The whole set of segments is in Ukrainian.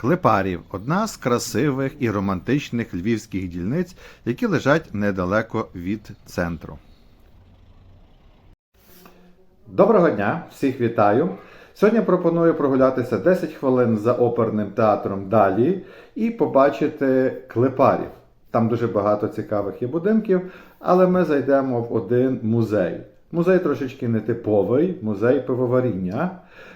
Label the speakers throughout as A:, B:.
A: Клепарів одна з красивих і романтичних львівських дільниць, які лежать недалеко від центру. Доброго дня, всіх вітаю. Сьогодні пропоную прогулятися 10 хвилин за оперним театром далі і побачити клепарів. Там дуже багато цікавих є будинків, але ми зайдемо в один музей. Музей трошечки нетиповий, музей пивоваріння,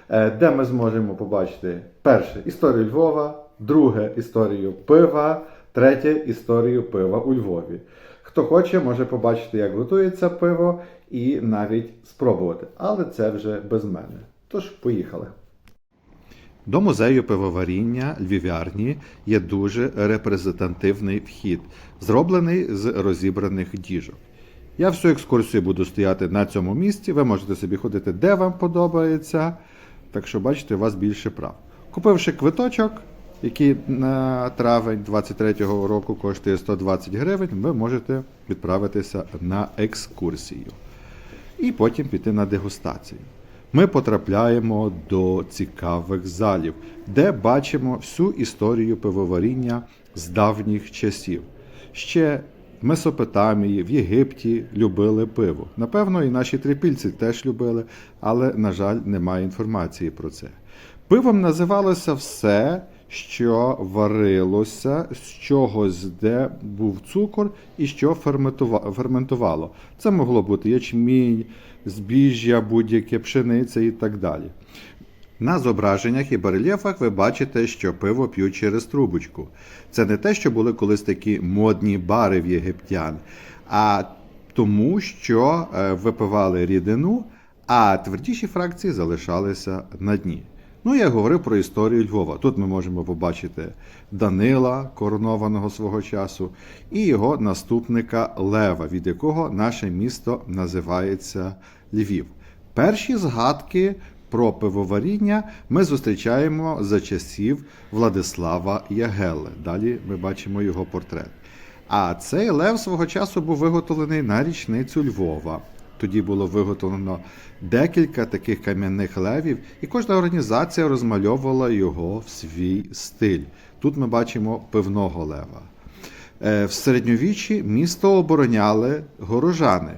A: де ми зможемо побачити перше історію Львова, друге історію пива, третє історію пива у Львові. Хто хоче, може побачити, як готується пиво, і навіть спробувати. Але це вже без мене. Тож, поїхали. До музею пивоваріння Львів'ярні є дуже репрезентативний вхід, зроблений з розібраних діжок. Я всю екскурсію буду стояти на цьому місці. Ви можете собі ходити, де вам подобається. Так що, бачите, у вас більше прав. Купивши квиточок, який на травень 23-го року коштує 120 гривень, ви можете відправитися на екскурсію і потім піти на дегустацію. Ми потрапляємо до цікавих залів, де бачимо всю історію пивоваріння з давніх часів. Ще Месопотамії, в Єгипті любили пиво. Напевно, і наші трипільці теж любили, але, на жаль, немає інформації про це. Пивом називалося все, що варилося з чогось, де був цукор і що ферментувало. Це могло бути ячмінь, збіжжя, будь-яке пшениця і так далі. На зображеннях і барельєфах ви бачите, що пиво п'ють через трубочку. Це не те, що були колись такі модні бари в єгиптян, а тому, що е, випивали рідину, а твердіші фракції залишалися на дні. Ну, я говорив про історію Львова. Тут ми можемо побачити Данила, коронованого свого часу, і його наступника Лева, від якого наше місто називається Львів. Перші згадки про пивоваріння ми зустрічаємо за часів Владислава Ягели. Далі ми бачимо його портрет. А цей лев свого часу був виготовлений на річницю Львова. Тоді було виготовлено декілька таких кам'яних левів, і кожна організація розмальовувала його в свій стиль. Тут ми бачимо пивного лева. Е, В середньовіччі місто обороняли горожани,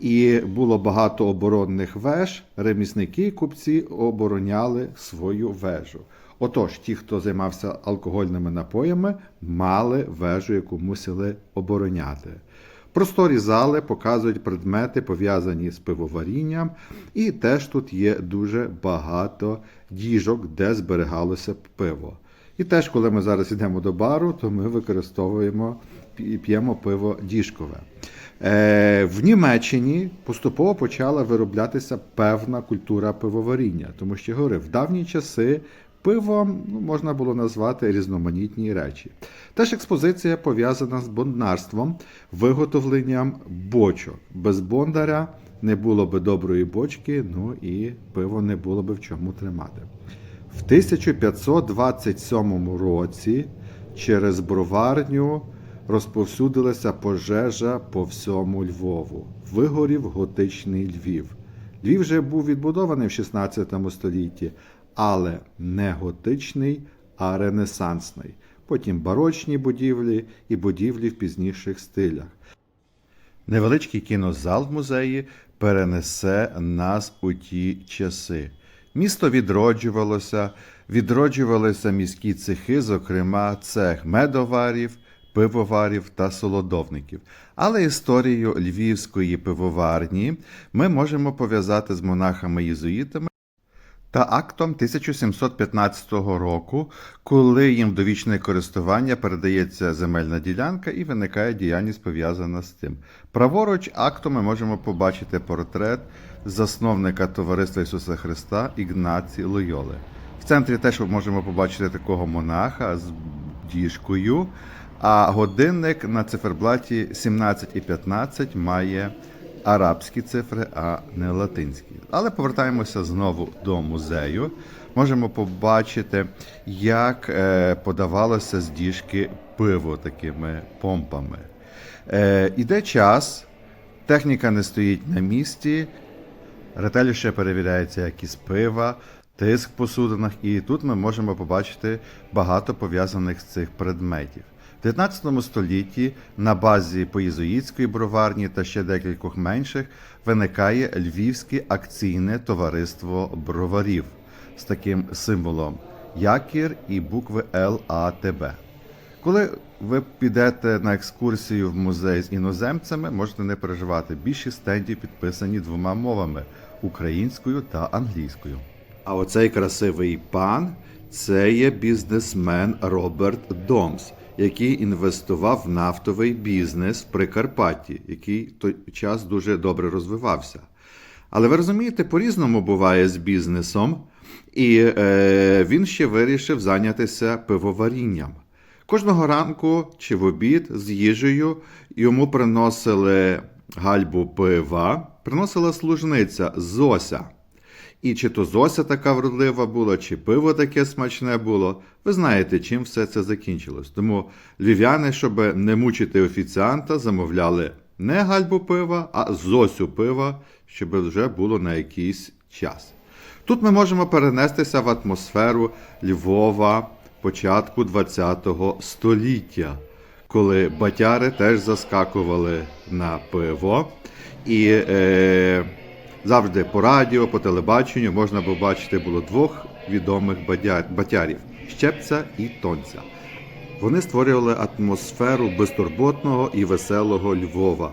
A: і було багато оборонних веж. Ремісники і купці обороняли свою вежу. Отож, ті, хто займався алкогольними напоями, мали вежу, яку мусили обороняти. Просторі зали показують предмети, пов'язані з пивоварінням, і теж тут є дуже багато діжок, де зберігалося пиво. І теж, коли ми зараз йдемо до бару, то ми використовуємо і п'ємо пиво діжкове. Е, в Німеччині поступово почала вироблятися певна культура пивоваріння, тому що я говорив, в давні часи пивом ну, можна було назвати різноманітні речі. Теж експозиція пов'язана з бонднарством, виготовленням бочок. Без бондаря не було би доброї бочки, ну і пиво не було би в чому тримати. В 1527 році через броварню розповсюдилася пожежа по всьому Львову. Вигорів готичний Львів. Львів вже був відбудований в 16 столітті, але не готичний, а ренесансний. Потім барочні будівлі і будівлі в пізніших стилях. Невеличкий кінозал в музеї перенесе нас у ті часи. Місто відроджувалося, відроджувалися міські цехи, зокрема цех медоварів, пивоварів та солодовників. Але історію львівської пивоварні ми можемо пов'язати з монахами-єзуїтами та актом 1715 року, коли їм в довічне користування передається земельна ділянка і виникає діяльність пов'язана з цим. Праворуч акту ми можемо побачити портрет засновника Товариства Ісуса Христа Ігнації Лойоли. В центрі теж можемо побачити такого монаха з діжкою, а годинник на циферблаті 17 і 15 має арабські цифри, а не латинські. Але повертаємося знову до музею. Можемо побачити, як е, подавалося з діжки пиво такими помпами. Е, іде час, техніка не стоїть на місці, ретельніше перевіряється якість пива, тиск в посудинах, і тут ми можемо побачити багато пов'язаних з цих предметів. В 19 столітті на базі поєзуїтської броварні та ще декількох менших виникає Львівське акційне товариство броварів з таким символом якір і букви ЛАТБ. Коли ви підете на екскурсію в музей з іноземцями, можете не переживати. Більшість стендів підписані двома мовами українською та англійською. А оцей красивий пан це є бізнесмен Роберт Домс, який інвестував в нафтовий бізнес в Прикарпатті, який той час дуже добре розвивався. Але ви розумієте, по-різному буває з бізнесом, і е, він ще вирішив зайнятися пивоварінням. Кожного ранку чи в обід з їжею йому приносили гальбу пива, приносила служниця Зося. І чи то Зося така вродлива була, чи пиво таке смачне було, ви знаєте, чим все це закінчилось. Тому львів'яни, щоб не мучити офіціанта, замовляли не гальбу пива, а Зосю пива, щоб вже було на якийсь час. Тут ми можемо перенестися в атмосферу Львова початку ХХ століття, коли батяри теж заскакували на пиво. І е, завжди по радіо, по телебаченню можна побачити було двох відомих батярів Щепця і Тонця. Вони створювали атмосферу безтурботного і веселого Львова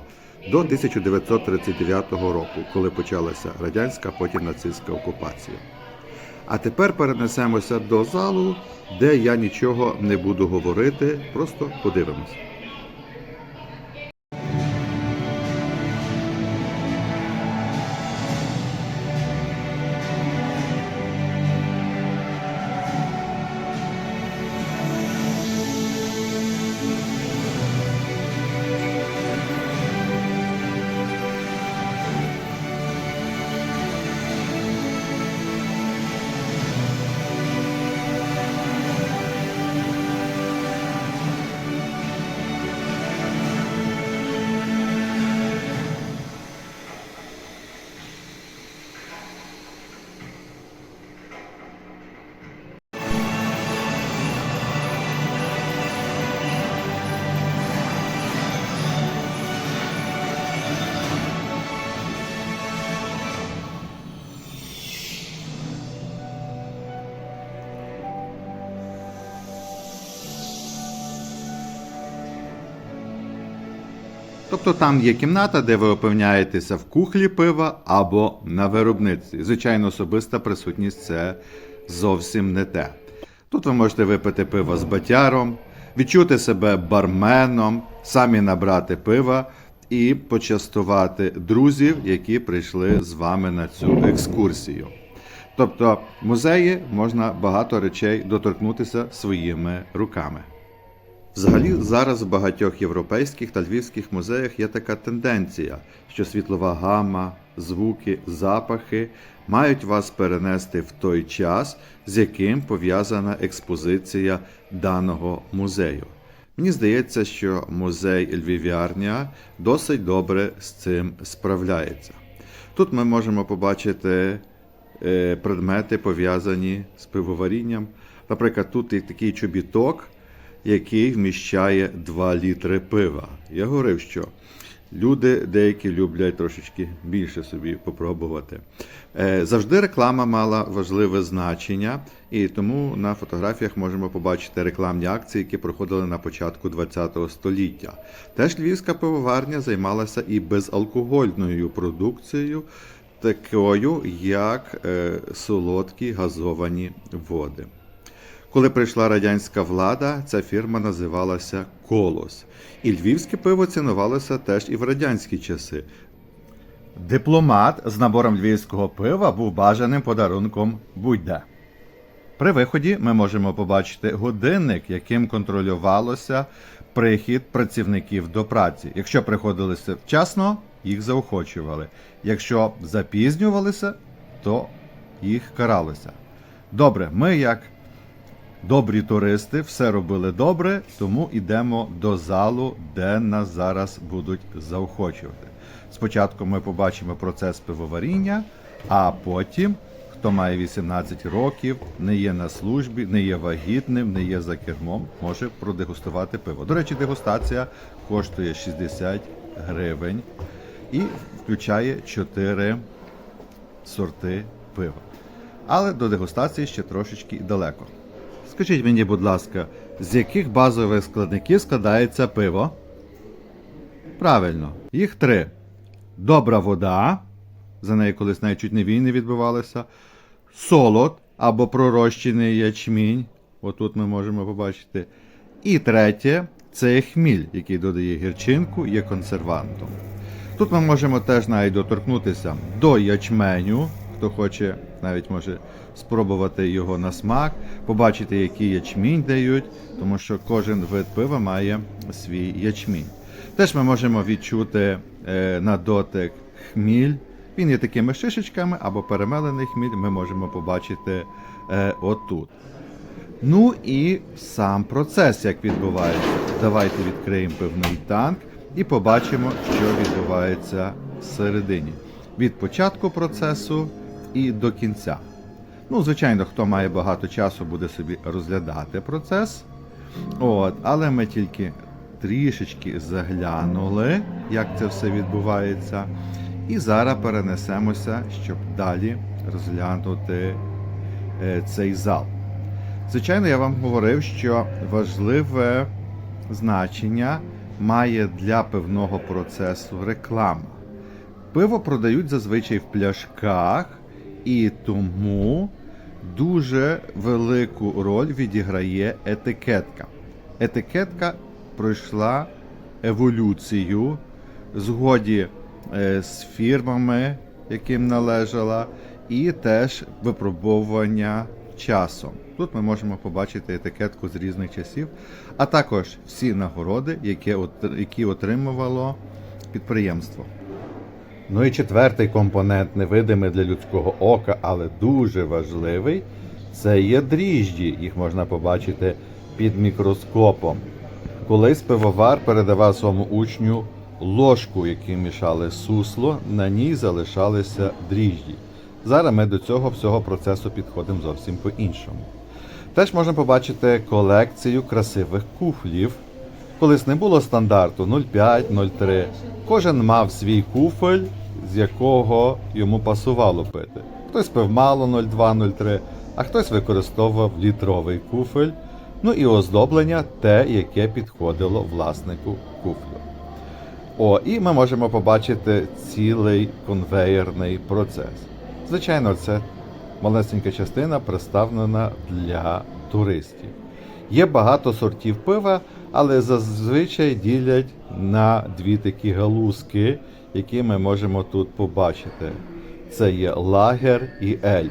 A: до 1939 року, коли почалася радянська, потім нацистська окупація. А тепер перенесемося до залу, де я нічого не буду говорити, просто подивимось. Тобто там є кімната, де ви опиняєтеся в кухлі пива або на виробництві. Звичайно, особиста присутність це зовсім не те. Тут ви можете випити пиво з батяром, відчути себе барменом, самі набрати пива і почастувати друзів, які прийшли з вами на цю екскурсію. Тобто, в музеї можна багато речей доторкнутися своїми руками. Взагалі, зараз в багатьох європейських та львівських музеях є така тенденція, що світлова гама, звуки, запахи мають вас перенести в той час, з яким пов'язана експозиція даного музею. Мені здається, що музей Львів'ярня досить добре з цим справляється. Тут ми можемо побачити е, предмети, пов'язані з пивоварінням. Наприклад, тут є такий чобіток, який вміщає 2 літри пива. Я говорив, що люди деякі люблять трошечки більше собі попробувати. Е, Завжди реклама мала важливе значення, і тому на фотографіях можемо побачити рекламні акції, які проходили на початку ХХ століття. Теж львівська пивоварня займалася і безалкогольною продукцією, такою як е, солодкі газовані води. Коли прийшла радянська влада, ця фірма називалася Колос. І львівське пиво цінувалося теж і в радянські часи. Дипломат з набором львівського пива був бажаним подарунком будь-де. При виході ми можемо побачити годинник, яким контролювалося прихід працівників до праці. Якщо приходилися вчасно, їх заохочували. Якщо запізнювалися, то їх каралося. Добре, ми як добрі туристи все робили добре, тому йдемо до залу, де нас зараз будуть заохочувати. Спочатку ми побачимо процес пивоваріння, а потім хто має 18 років, не є на службі, не є вагітним, не є за кермом, може продегустувати пиво. До речі, дегустація коштує 60 гривень і включає 4 сорти пива. Але до дегустації ще трошечки далеко. Скажіть мені, будь ласка, з яких базових складників складається пиво? Правильно, їх три: добра вода, за нею колись навіть чуть не війни відбувалися, солод або пророщений ячмінь. Отут ми можемо побачити. І третє це хміль, який додає гірчинку, є консервантом. Тут ми можемо теж навіть доторкнутися до ячменю. Хто хоче, навіть може спробувати його на смак, побачити, який ячмінь дають, тому що кожен вид пива має свій ячмінь. Теж ми можемо відчути е, на дотик хміль. Він є такими шишечками або перемелений хміль ми можемо побачити е, отут. Ну і сам процес, як відбувається. Давайте відкриємо пивний танк і побачимо, що відбувається всередині. Від початку процесу і до кінця. Ну, звичайно, хто має багато часу, буде собі розглядати процес. От, але ми тільки трішечки заглянули, як це все відбувається. І зараз перенесемося, щоб далі розглянути е, цей зал. Звичайно, я вам говорив, що важливе значення має для пивного процесу реклама. Пиво продають зазвичай в пляшках, і тому дуже велику роль відіграє етикетка. Етикетка пройшла еволюцію згоді е, з фірмами, яким належала, і теж випробовування часом. Тут ми можемо побачити етикетку з різних часів, а також всі нагороди, які отримувало підприємство. Ну і четвертий компонент, невидимий для людського ока, але дуже важливий, це є дріжджі. Їх можна побачити під мікроскопом. Колись пивовар передавав своєму учню ложку, яким мішали сусло, на ній залишалися дріжджі. Зараз ми до цього всього процесу підходимо зовсім по-іншому. Теж можна побачити колекцію красивих куфлів. Колись не було стандарту 0,5-0,3. Кожен мав свій куфель, з якого йому пасувало пити. Хтось пив мало 0,2-0,3, а хтось використовував літровий куфель. Ну і оздоблення те, яке підходило власнику куфлю. О, і ми можемо побачити цілий конвеєрний процес. Звичайно, це малесенька частина представлена для туристів. Є багато сортів пива, але зазвичай ділять на дві такі галузки, які ми можемо тут побачити. Це є лагер і ель.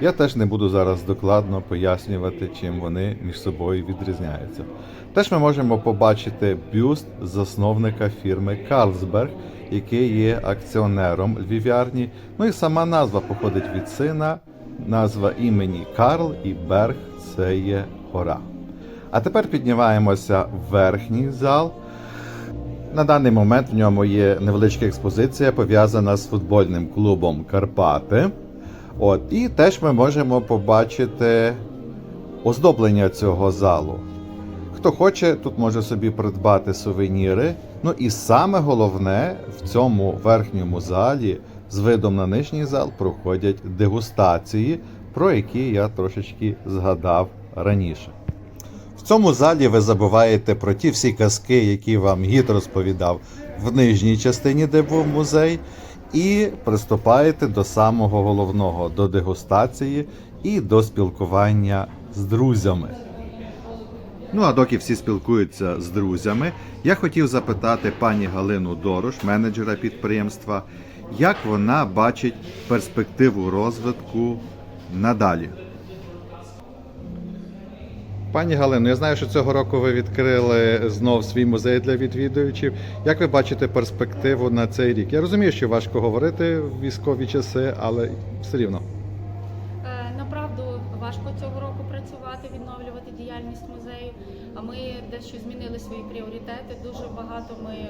A: Я теж не буду зараз докладно пояснювати, чим вони між собою відрізняються. Теж ми можемо побачити бюст засновника фірми Карлсберг, який є акціонером львів'ярні. Ну і сама назва походить від сина, назва імені Карл і Берг це є гора. А тепер піднімаємося в верхній зал. На даний момент в ньому є невеличка експозиція, пов'язана з футбольним клубом Карпати. От, і теж ми можемо побачити оздоблення цього залу. Хто хоче, тут може собі придбати сувеніри. Ну і саме головне, в цьому верхньому залі з видом на нижній зал проходять дегустації, про які я трошечки згадав раніше. Цьому залі ви забуваєте про ті всі казки, які вам гід розповідав в нижній частині, де був музей, і приступаєте до самого головного до дегустації і до спілкування з друзями. Ну а доки всі спілкуються з друзями, я хотів запитати пані Галину Дорош, менеджера підприємства, як вона бачить перспективу розвитку надалі. Пані Галино, я знаю, що цього року ви відкрили знов свій музей для відвідувачів. Як ви бачите перспективу на цей рік? Я розумію, що важко говорити в військові часи, але все рівно.
B: Е, Направду важко цього року працювати, відновлювати діяльність музею. А ми дещо змінили свої пріоритети. Дуже багато ми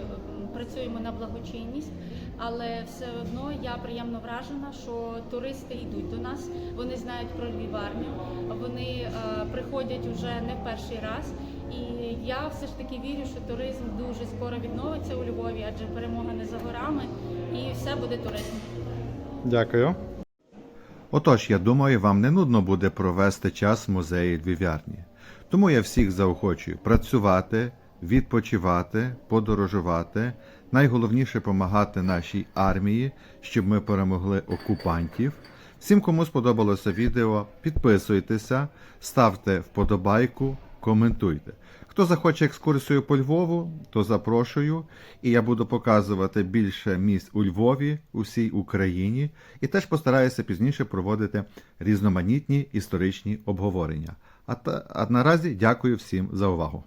B: працюємо на благочинність, але все одно я приємно вражена, що туристи йдуть до нас. Вони знають про Львіварню, вони е, приходять уже не перший раз. І я все ж таки вірю, що туризм дуже скоро відновиться у Львові, адже перемога не за горами, і все буде туризм.
A: Дякую. Отож, я думаю, вам не нудно буде провести час в музеї Львів'ярні. Тому я всіх заохочую працювати, відпочивати, подорожувати. Найголовніше допомагати нашій армії, щоб ми перемогли окупантів. Всім, кому сподобалося відео, підписуйтеся, ставте вподобайку, коментуйте. Хто захоче екскурсію по Львову, то запрошую, і я буду показувати більше місць у Львові, у всій Україні, і теж постараюся пізніше проводити різноманітні історичні обговорення. А, та, а наразі дякую всім за увагу.